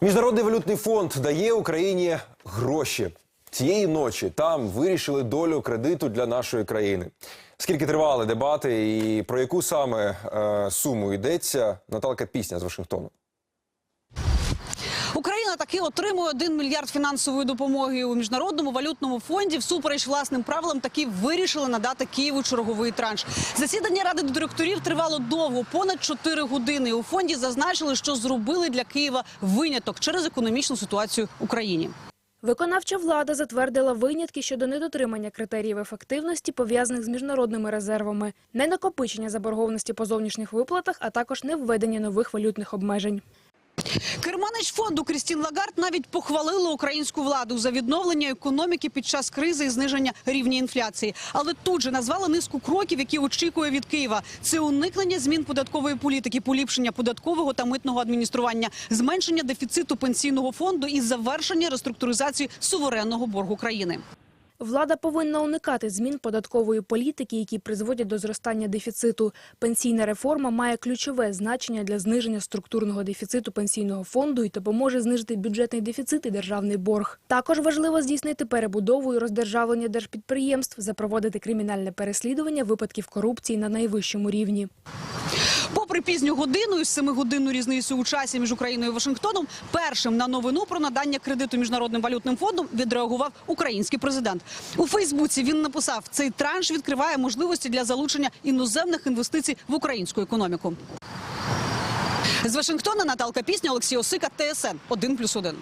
Міжнародний валютний фонд дає Україні гроші. Цієї ночі там вирішили долю кредиту для нашої країни. Скільки тривали дебати і про яку саме е, суму йдеться, Наталка Пісня з Вашингтону. Україна таки отримує 1 мільярд фінансової допомоги у міжнародному валютному фонді. Всупереч власним правилам таки вирішили надати Києву черговий транш. Засідання ради директорів тривало довго, понад 4 години. У фонді зазначили, що зробили для Києва виняток через економічну ситуацію в Україні. Виконавча влада затвердила винятки щодо недотримання критеріїв ефективності, пов'язаних з міжнародними резервами, ненакопичення заборгованості по зовнішніх виплатах, а також невведення нових валютних обмежень. Керманич фонду Крістін Лагард навіть похвалила українську владу за відновлення економіки під час кризи і зниження рівня інфляції. Але тут же назвала низку кроків, які очікує від Києва. Це уникнення змін податкової політики, поліпшення податкового та митного адміністрування, зменшення дефіциту пенсійного фонду і завершення реструктуризації суверенного боргу країни. Влада повинна уникати змін податкової політики, які призводять до зростання дефіциту. Пенсійна реформа має ключове значення для зниження структурного дефіциту пенсійного фонду і допоможе знижити бюджетний дефіцит і державний борг. Також важливо здійснити перебудову і роздержавлення держпідприємств, запровадити кримінальне переслідування випадків корупції на найвищому рівні. Попри пізню годину і семигодинну різницю у часі між Україною і Вашингтоном, першим на новину про надання кредиту міжнародним валютним фондом відреагував український президент. У Фейсбуці він написав: цей транш відкриває можливості для залучення іноземних інвестицій в українську економіку. З Вашингтона Наталка Пісня, Олексій Осика, ТСН 1+,1.